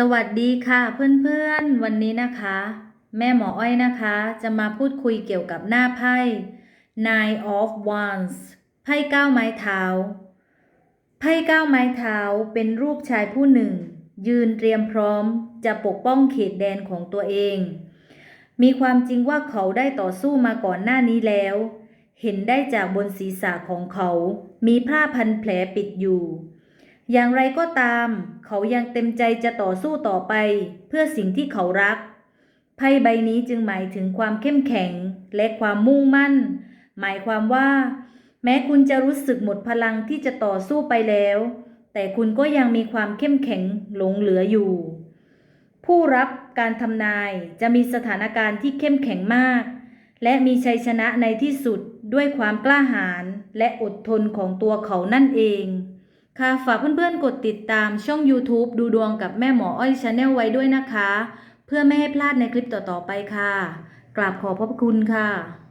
สวัสดีค่ะเพื่อนๆ วันนี้นะคะ แม่หมออ้อยนะคะ จะมาพูดคุยเกี่ยวกับหน้าไพ่ Nine of Wands ไพ่เก้าไม้เท้า ไพ่เก้าไม้เท้าเป็นรูปชายผู้หนึ่ง ยืนเตรียมพร้อม จะปกป้องเขตแดนของตัวเอง มีความจริงว่าเขาได้ต่อสู้มาก่อนหน้านี้แล้ว เห็นได้จากบนศีรษะของเขา มีผ้าพันแผลปิดอยู่ อย่างไรก็ตาม เขายังเต็มใจจะต่อสู้ต่อไป เพื่อสิ่งที่เขารัก ไพ่ใบนี้จึงหมายถึงความเข้มแข็งและความมุ่งมั่น หมายความว่า แม้คุณจะรู้สึกหมดพลังที่จะต่อสู้ไปแล้ว แต่คุณก็ยังมีความเข้มแข็งหลงเหลืออยู่ ผู้รับการทำนายจะมีสถานการณ์ที่เข้มแข็งมาก และมีชัยชนะในที่สุดด้วยความกล้าหาญและอดทนของตัวเขานั่นเอง ค่ะฝากเพื่อนๆกดติดตามช่อง YouTube ดูดวงกับแม่หมออ้อยชาแนลไว้ด้วยนะคะ เพื่อไม่ให้พลาดในคลิปต่อๆไปค่ะ กราบขอบพระคุณค่ะ